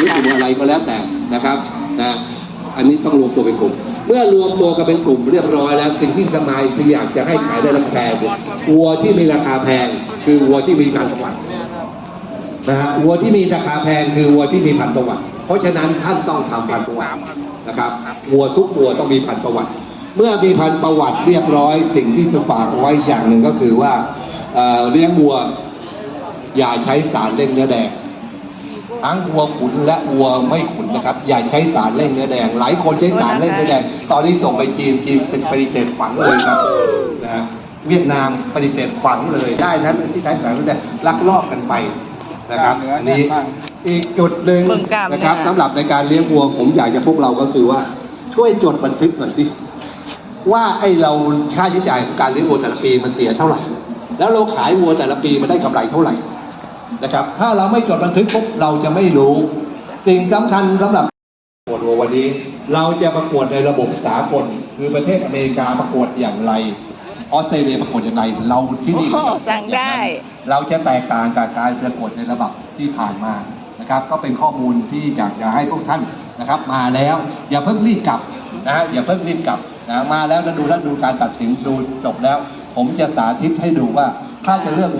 หรือกลุ่มอะไรก็แล้วแต่นะครับนะอันนี้ต้องรวมตัวเป็นกลุ่ม เมื่อรวมตัวกันเป็นกลุ่มเรียบร้อยแล้ว สิ่งที่สมัยที่อยากจะให้ขายได้ราคาแพงวัวที่มีราคาแพง คือวัวที่มีพันธุ์ประวัตินะฮะวัวที่มีราคาแพงคือวัวที่มีพันธุ์ประวัติ เพราะฉะนั้นท่านต้องทำพันธุ์ประวัตินะครับวัวทุกวัวต้องมีพันธุ์ประวัติ เมื่อมีพันธุ์ประวัติเรียบร้อย สิ่งที่จะฝากไว้อย่างหนึ่งก็คือว่าเอ่อเลี้ยงวัวอย่าใช้สารเร่งเนื้อแดง ทั้งวัวขุนและวัวไม่ขุนนะครับ อย่าใช้สารเร่งเนื้อแดง หลายคนใช้สารเร่งเนื้อแดง ตอนนี้ส่งไปจีนจีนเป็นปฏิเสธฝังเลยครับนะฮะเวียดนามปฏิเสธฝังเลยได้นั้นที่ใช้สารเร่งเนื้อแดงลักลอบกันไปนะครับอันนี้อีกจุดหนึ่งเบิ่งกล้ามนะครับเนี่ยสำหรับในการเลี้ยงวัวผมอยากจะพวกเราก็คือว่าช่วยจดบันทึกหน่อยสิว่าไอ้เราค่าใช้จ่ายของการเลี้ยงวัวแต่ละปีมันเสียเท่าไหร่ แล้วเราขายวัวแต่ละปีมันได้กำไรเท่าไหร่ นะครับ ถ้าเราไม่จดบันทึกปุ๊บเราจะไม่รู้ สิ่งสำคัญสำหรับประกวดวัววันนี้ เราจะประกวดในระบบสากลคือประเทศอเมริกาประกวดอย่างไรออสเตรเลียประกวดอย่างไรเราที่นี่โอ้สั่งได้ เราจะแตกต่างจากการประกวดในระดับที่ผ่านมานะครับ ก็เป็นข้อมูลที่อยากจะให้พวกท่านนะครับ มาแล้วอย่าเพิ่งรีบกลับนะอย่าเพิ่งรีบกลับนะมาแล้วแล้วดูแล้วดูการตัดสินดูจบแล้ว ผมจะสาธิตให้ดูว่าถ้าจะเลือก